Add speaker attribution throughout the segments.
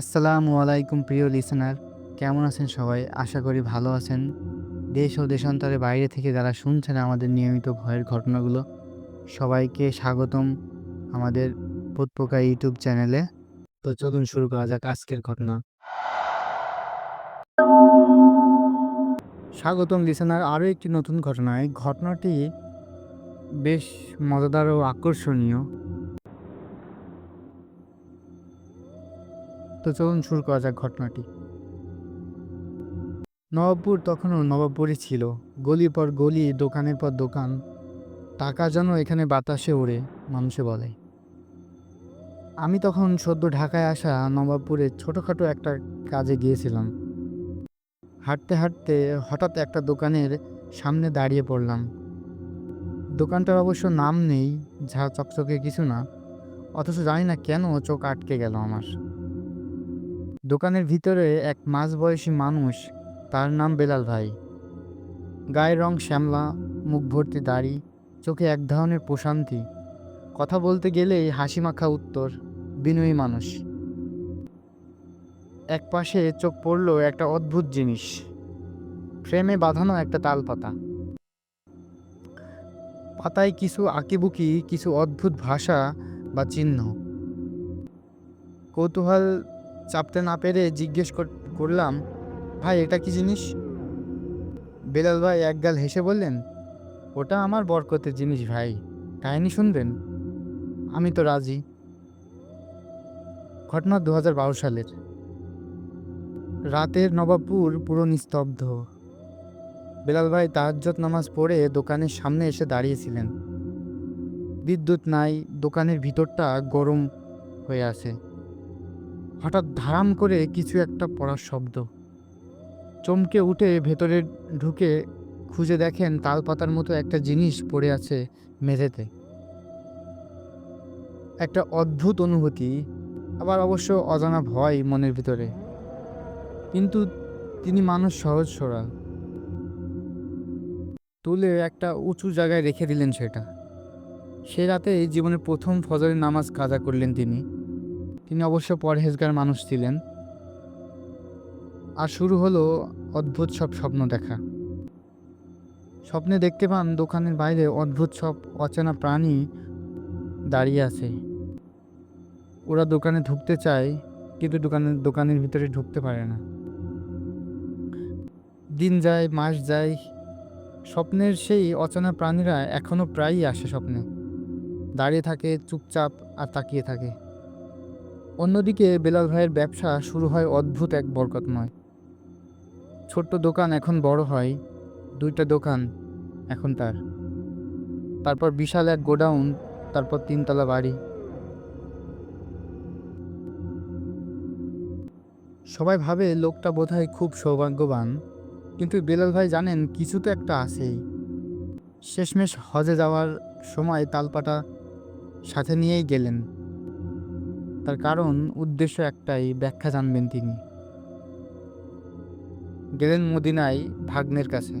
Speaker 1: আসসালামু আলাইকুম প্রিয় লিসেনার কেমন আছেন সবাই? আশা করি ভালো আছেন। দেশ ও দেশান্তরের বাইরে থেকে যারা শুনছেন আমাদের নিয়মিত ভয়ের ঘটনাগুলো, সবাইকে স্বাগতম আমাদের পোকা ইউটিউব চ্যানেলে। তো চলুন শুরু করা যাক আজকের ঘটনা। স্বাগতম লিসেনার আরও একটি নতুন ঘটনা এই ঘটনাটি বেশ মজাদার ও আকর্ষণীয়। তো চলুন শুরু করা যাক ঘটনাটি। নবাবপুর তখনও নবাবপুরই ছিল। গলির পর গলি, দোকানের পর দোকান, টাকা যেন এখানে বাতাসে ওড়ে, মানুষে বলে। আমি তখন সদ্য ঢাকায় আসা নবাবপুরে ছোটোখাটো একটা কাজে গিয়েছিলাম। হাঁটতে হাঁটতে হঠাৎ একটা দোকানের সামনে দাঁড়িয়ে পড়লাম। দোকানটার অবশ্য নাম নেই যা চকচকে কিছু না। অথচ জানি না কেন চোখ আটকে গেল আমার। দোকানের ভিতরে এক মাঝবয়সী মানুষ, তার নাম বেলাল ভাই। গায়ের রং শ্যামলা, মুখ ভর্তি দাড়ি, চোখে এক ধরনের প্রশান্তি। কথা বলতে গেলেই হাসি মাখা উত্তর, বিনয়ী মানুষ। এক পাশে চোখ পড়ল একটা অদ্ভুত জিনিস। ফ্রেমে বাঁধানো একটা তাল পাতা পাতায় কিছু আঁকিবুকি, কিছু অদ্ভুত ভাষা বা চিহ্ন। কৌতূহল চাপতে না পেরে জিজ্ঞেস কর- করলাম, ভাই, এটা কি জিনিস? বেলাল ভাই একগাল হেসে বললেন, ওটা আমার বরকতের জিনিস ভাই, কাহিনী শুনবেন? আমি তো রাজি। ঘটনা দু হাজার বারো সালের। রাতের নবাবপুর পুরো নিস্তব্ধ। বেলাল ভাই তাহাজ্জত নামাজ পড়ে দোকানের সামনে এসে দাঁড়িয়েছিলেন। বিদ্যুৎ নাই, দোকানের ভিতরটা গরম হয়ে আছে। হঠাৎ ধারাম করে কিছু একটা পড়ার শব্দ। চমকে উঠে ভেতরে ঢুকে খুঁজে দেখেন তাল পাতার মতো একটা জিনিস পড়ে আছে মেঝেতে। একটা অদ্ভুত অনুভূতি, আবার অবশ্য অজানা ভয় মনের ভিতরে। কিন্তু তিনি মানুষ সহজ সরল। তুলে একটা উঁচু জায়গায় রেখে দিলেন সেটা। সে রাতে জীবনের প্রথম ফজরের নামাজ কাজা করলেন তিনি। তিনি অবশ্য পরহেজগার মানুষ ছিলেন। আর শুরু হলো অদ্ভুত সব স্বপ্ন দেখা। স্বপ্নে দেখতে পান দোকানের বাইরে অদ্ভুত সব অচেনা প্রাণী দাঁড়িয়ে আছে। ওরা দোকানে ঢুকতে চায়, কিন্তু দোকানের দোকানের ভিতরে ঢুকতে পারে না। দিন যায়, মাস যায়, স্বপ্নের সেই অচেনা প্রাণীরা এখনও প্রায়ই আসে স্বপ্নে। দাঁড়িয়ে থাকে, চুপচাপ আর তাকিয়ে থাকে। অন্যদিকে বেলাল ভাইয়ের ব্যবসা শুরু হয় অদ্ভুত এক বরকতময়। ছোট্ট দোকান এখন বড় হয়, দুইটা দোকান এখন তার। তারপর বিশাল এক গোডাউন, তারপর তিনতলা বাড়ি। সবাই ভাবে লোকটা বোধহয় খুব সৌভাগ্যবান, কিন্তু বেলাল ভাই জানেন কিছু তো একটা আছেই। শেষমেশ হজে যাওয়ার সময় তালপাটা সাথে নিয়েই গেলেন। তার কারণ, উদ্দেশ্য একটাই, ব্যাখ্যা জানবেন তিনি। গেলেন মদিনায় ভাগ্নের কাছে।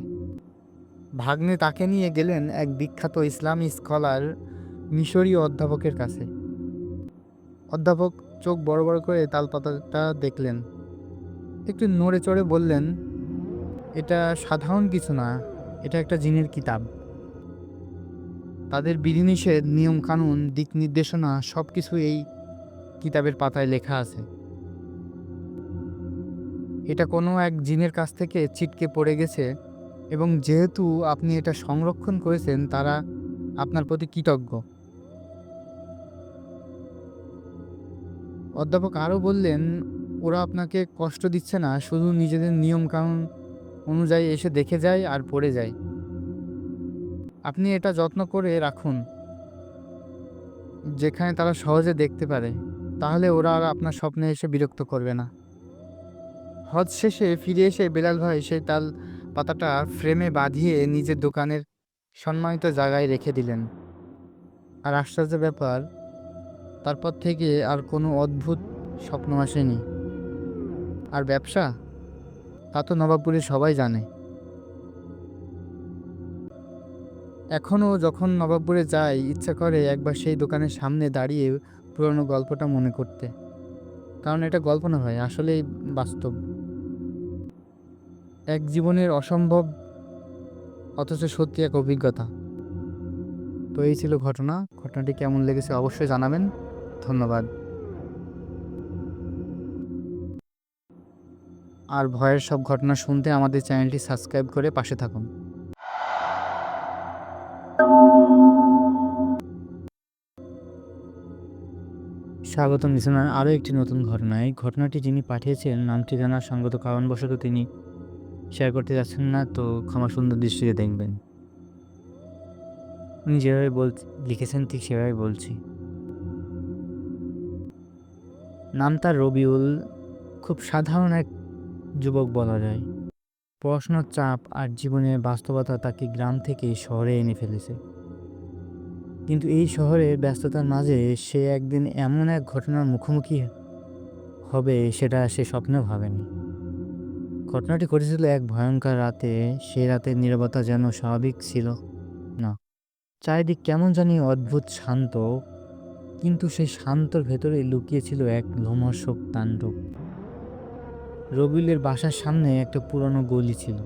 Speaker 1: ভাগ্নে তাকে নিয়ে গেলেন এক বিখ্যাত ইসলামী স্কলার মিশরীয় অধ্যাপকের কাছে। অধ্যাপক চোখ বড় বড় করে তালপাতাটা দেখলেন। একটু নড়ে চড়ে বললেন, এটা সাধারণ কিছু না, এটা একটা জিনের কিতাব। তাদের বিধিনিষেধ, নিয়মকানুন, দিক নির্দেশনা সব কিছু এই কিতাবের পাতায় লেখা আছে। এটা কোনো এক জিনের কাছ থেকে ছিটকে পড়ে গেছে এবং যেহেতু আপনি এটা সংরক্ষণ করেছেন, তারা আপনার প্রতি কৃতজ্ঞ। অধ্যাপক আরও বললেন, ওরা আপনাকে কষ্ট দিচ্ছে না, শুধু নিজেদের নিয়ম কানুন অনুযায়ী এসে দেখে যায় আর পড়ে যায়। আপনি এটা যত্ন করে রাখুন, যেখানে তারা সহজে দেখতে পারে। তাহলে ওরা আর আপনার স্বপ্নে এসে বিরক্ত করবে না। হজ শেষে ফিরে এসে বেলাল ভাই সেই তাল পাতাটা ফ্রেমে বাঁধিয়ে নিজের দোকানের সম্মানিত জায়গায় রেখে দিলেন। আর আশ্চর্য ব্যাপার, তারপর থেকে আর কোনো অদ্ভুত স্বপ্ন আসেনি। আর ব্যবসা? তা তো নবাবপুরে সবাই জানে। এখনও যখন নবাবপুরে যাই, ইচ্ছা করে একবার সেই দোকানের সামনে দাঁড়িয়ে পুরনো গল্পটা মনে করতে। কারণ এটা গল্প না ভাই, আসলেই বাস্তব। এক জীবনের অসম্ভব, অথচ সত্যি এক অভিজ্ঞতা। তো এই ছিল ঘটনা। ঘটনাটি কেমন লেগেছে অবশ্যই জানাবেন। ধন্যবাদ। আর ভয়ের সব ঘটনা শুনতে আমাদের চ্যানেলটি সাবস্ক্রাইব করে পাশে থাকুন। স্বাগতম লিসনার আরও একটি নতুন ঘটনা এই ঘটনাটি যিনি পাঠিয়েছেন নাম ঠিকানা সঙ্গত কারণবশত তিনি শেয়ার করতে যাচ্ছেন না, তো ক্ষমা সুন্দর দৃষ্টিতে দেখবেন। উনি যেভাবে বল লিখেছেন, ঠিক সেভাবে বলছি। নাম তার রবিউল, খুব সাধারণ এক যুবক বলা যায়। পড়াশোনার চাপ আর জীবনের বাস্তবতা তাকে গ্রাম থেকে শহরে এনে ফেলেছে। কিন্তু এই শহরের ব্যস্ততার মাঝে সে একদিন এমন এক ঘটনার মুখোমুখি হবে সেটা সে স্বপ্নেও ভাবেনি। ঘটনাটি ঘটেছিল এক ভয়ঙ্কর রাতে। সেই রাতের নীরবতা যেন স্বাভাবিক ছিল না। চারিদিক কেমন জানি অদ্ভুত শান্ত, কিন্তু সেই শান্তর ভেতরে লুকিয়ে ছিল এক লোমহর্ষক তাণ্ডব। রবিলের বাসার সামনে একটা পুরনো গলি ছিল।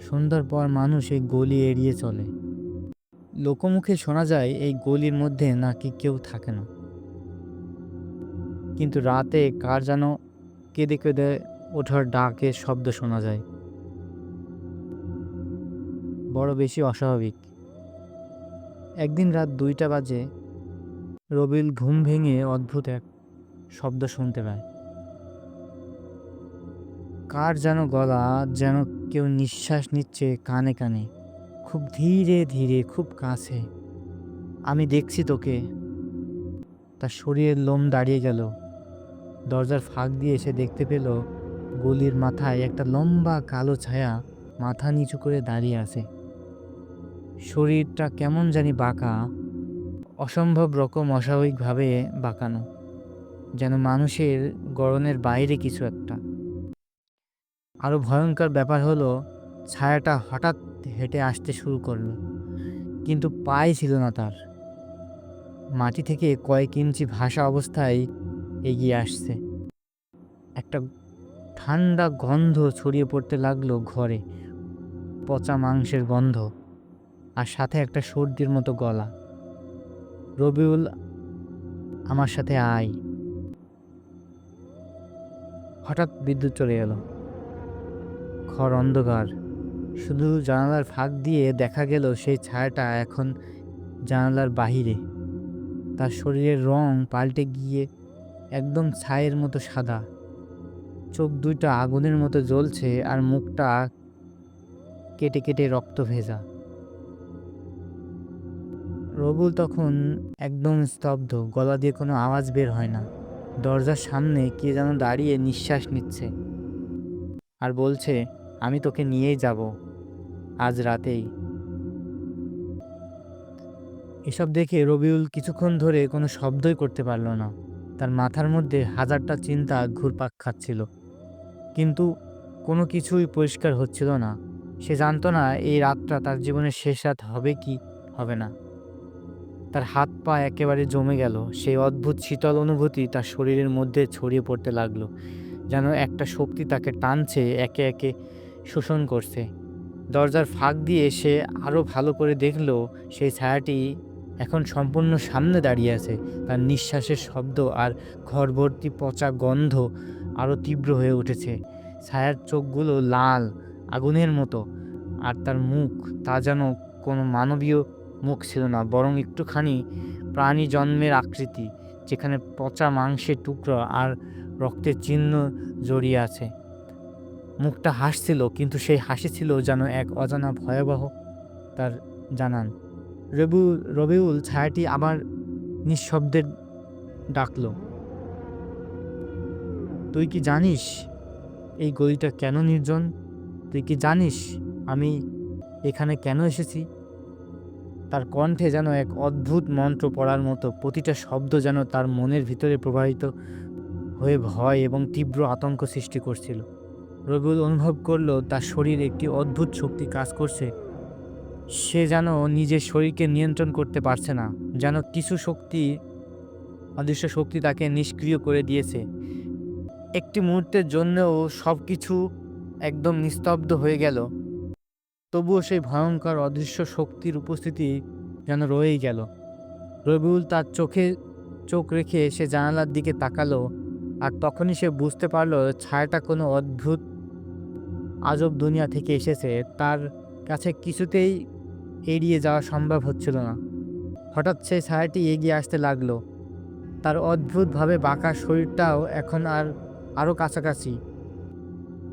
Speaker 1: সন্ধ্যার পর মানুষ এই গলি এড়িয়ে চলে। লোকমুখে শোনা যায়, এই গলির মধ্যে নাকি কেউ থাকে না। কিন্তু রাতে কার যেন কেঁদে কেঁদে ওঠার ডাকের শব্দ শোনা যায়। বড় বেশি অস্বাভাবিক। একদিন রাত দুইটা বাজে, রবিল ঘুম ভেঙে অদ্ভুত এক শব্দ শুনতে পায়। কার যেন গলা যেন কেউ নিঃশ্বাস নিচ্ছে কানে কানে। খুব ধীরে ধীরে, খুব কাছে। আমি দেখছি তোকে। তার শরীরের লোম দাঁড়িয়ে গেল। দরজার ফাঁক দিয়ে এসে দেখতে পেল, গলির মাথায় একটা লম্বা কালো ছায়া মাথা নিচু করে দাঁড়িয়ে আছে। শরীরটা কেমন জানি বাঁকা, অসম্ভব রকম অস্বাভাবিকভাবে বাঁকানো, যেন মানুষের গড়নের বাইরে কিছু একটা। আরও ভয়ঙ্কর ব্যাপার হলো ছায়াটা হঠাৎ হেঁটে আসতে শুরু করল, কিন্তু পায়ে ছিল না তার। মাটি থেকে কয়েক ইঞ্চি ভাসা অবস্থায় এগিয়ে আসছে। একটা ঠান্ডা গন্ধ ছড়িয়ে পড়তে লাগল ঘরে, পচা মাংসের গন্ধ, আর সাথে একটা সর্দির মতো গলা। রবিউল, আমার সাথে আয়। হঠাৎ বিদ্যুৎ চলে গেল ঘর অন্ধকার। শুধু জানালার ফাঁক দিয়ে দেখা গেল সেই ছায়াটা এখন জানালার বাহিরে। তার শরীরের রং পাল্টে গিয়ে একদম ছায়ের মতো সাদা। চোখ দুইটা আগুনের মতো জ্বলছে আর মুখটা কেটে কেটে রক্ত ভেজা। রবুল তখন একদম স্তব্ধ, গলা দিয়ে কোনো আওয়াজ বের হয় না। দরজার সামনে কে যেন দাঁড়িয়ে নিঃশ্বাস নিচ্ছে। আর বলছে আমি তোকে নিয়েই যাব, আজ রাতেই। এসব দেখে রবিউল কিছুক্ষণ ধরে কোনো শব্দই করতে পারল না। তার মাথার মধ্যে হাজারটা চিন্তা ঘুরপাক খাচ্ছিল। কিন্তু কোনো কিছুই পরিষ্কার হচ্ছিল না। সে জানতো না এই রাতটা তার জীবনের শেষ রাত হবে কি হবে না। তার হাত পা একেবারে জমে গেল। সেই অদ্ভুত শীতল অনুভূতি তার শরীরের মধ্যে ছড়িয়ে পড়তে লাগল। যেন একটা শক্তি তাকে টানছে একে একে। শোষণ করছে। দরজার ফাঁক দিয়ে সে আরও ভালো করে দেখল, সেই ছায়াটি এখন সম্পূর্ণ সামনে দাঁড়িয়ে আছে। তার নিঃশ্বাসের শব্দ আর ঘরভর্তি পচা গন্ধ আরও তীব্র হয়ে উঠেছে। ছায়ার চোখগুলো লাল, আগুনের মতো, আর তার মুখ তা যেন কোনো মানবীয় মুখ ছিল না, বরং একটুখানি প্রাণী জন্মের আকৃতি, যেখানে পচা মাংসের টুকরো আর রক্তের চিহ্ন জড়িয়ে আছে। মুখটা হাসছিল, কিন্তু সেই হাসি ছিল যেন এক অজানা ভয়াবহ। তার জানান রবিউল রবিউল, ছায়াটি আবার নিঃশব্দে ডাকলো। তুই কি জানিস এই গলিটা কেন নির্জন? তুই কি জানিস আমি এখানে কেন এসেছি? তার কণ্ঠে যেন এক অদ্ভুত মন্ত্র পড়ার মতো, প্রতিটা শব্দ যেন তার মনের ভিতরে প্রবাহিত হয়ে ভয় এবং তীব্র আতঙ্ক সৃষ্টি করছিল। রবিউল অনুভব করল, তার শরীর একটি অদ্ভুত শক্তি কাজ করছে। সে যেন নিজের শরীরকে নিয়ন্ত্রণ করতে পারছে না, যেন কিছু শক্তি, অদৃশ্য শক্তি তাকে নিষ্ক্রিয় করে দিয়েছে। একটি মুহূর্তের জন্যও সব কিছু একদম নিস্তব্ধ হয়ে গেল। তবুও সেই ভয়ঙ্কর অদৃশ্য শক্তির উপস্থিতি যেন রয়েই গেল। রবিউল তার চোখে চোখ রেখে সে জানালার দিকে তাকালো, আর তখনই সে বুঝতে পারল, ছায়াটা কোনো অদ্ভুত আজব দুনিয়া থেকে এসেছে, তার কাছে কিছুতেই এড়িয়ে যাওয়া সম্ভব হচ্ছিল না। হঠাৎ সেই ছায়াটি এগিয়ে আসতে লাগল। তার অদ্ভুতভাবে বাঁকা শরীরটাও এখন আর আরও কাছাকাছি।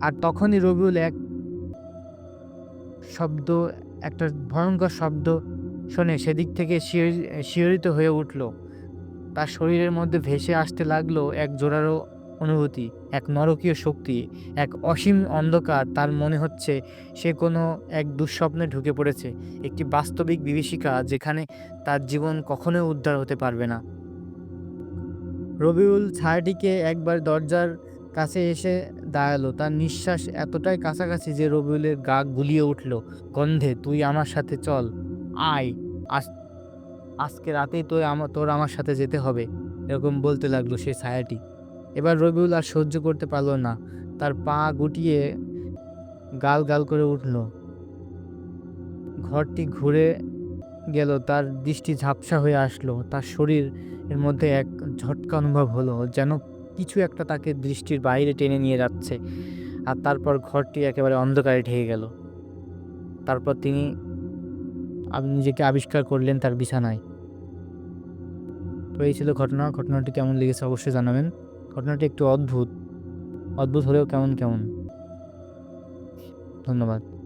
Speaker 1: আর তখনই রবিউল এক শব্দ, একটা ভয়ঙ্কর শব্দ শোনে সেদিক থেকে শিহরি- শিহরিত হয়ে উঠল। তার শরীরের মধ্যে ভেসে আসতে লাগল এক জোরালো অনুভূতি, এক নরকীয় শক্তি, এক অসীম অন্ধকার তার মনে হচ্ছে সে কোনো এক দুঃস্বপ্নে ঢুকে পড়েছে, একটি বাস্তবিক বিভীষিকা যেখানে তার জীবন কখনোই উদ্ধার হতে পারবে না। রবিউল ছায়াটিকে একবার দরজার কাছে এসে দাঁড়াল, তার নিঃশ্বাস এতটাই কাছাকাছি যে রবিউলের গা গুলিয়ে উঠল, গন্ধে, তুই আমার সাথে চল, আয়, আজ, আজকে রাতেই তোর আমার তোর আমার সাথে যেতে হবে, এরকম বলতে লাগল সেই ছায়াটি। এবার রবিউল আর সহ্য করতে পারল না। তার পা গুটিয়ে গাল গাল করে উঠল। ঘরটি ঘুরে গেল, তার দৃষ্টি ঝাপসা হয়ে আসলো, তার শরীর এর মধ্যে এক ঝটকা অনুভব হলো, যেন কিছু একটা তাকে দৃষ্টির বাইরে টেনে নিয়ে যাচ্ছে, আর তারপর ঘরটি একেবারে অন্ধকারে ঢেকে গেল। তারপর তিনি নিজেকে আবিষ্কার করলেন তার বিছানায়। তো এই ছিল ঘটনা। ঘটনাটি কেমন লেগেছে অবশ্যই জানাবেন। ঘটনাটি একটু অদ্ভুত। অদ্ভুত হলেও কেমন কেমন? ধন্যবাদ।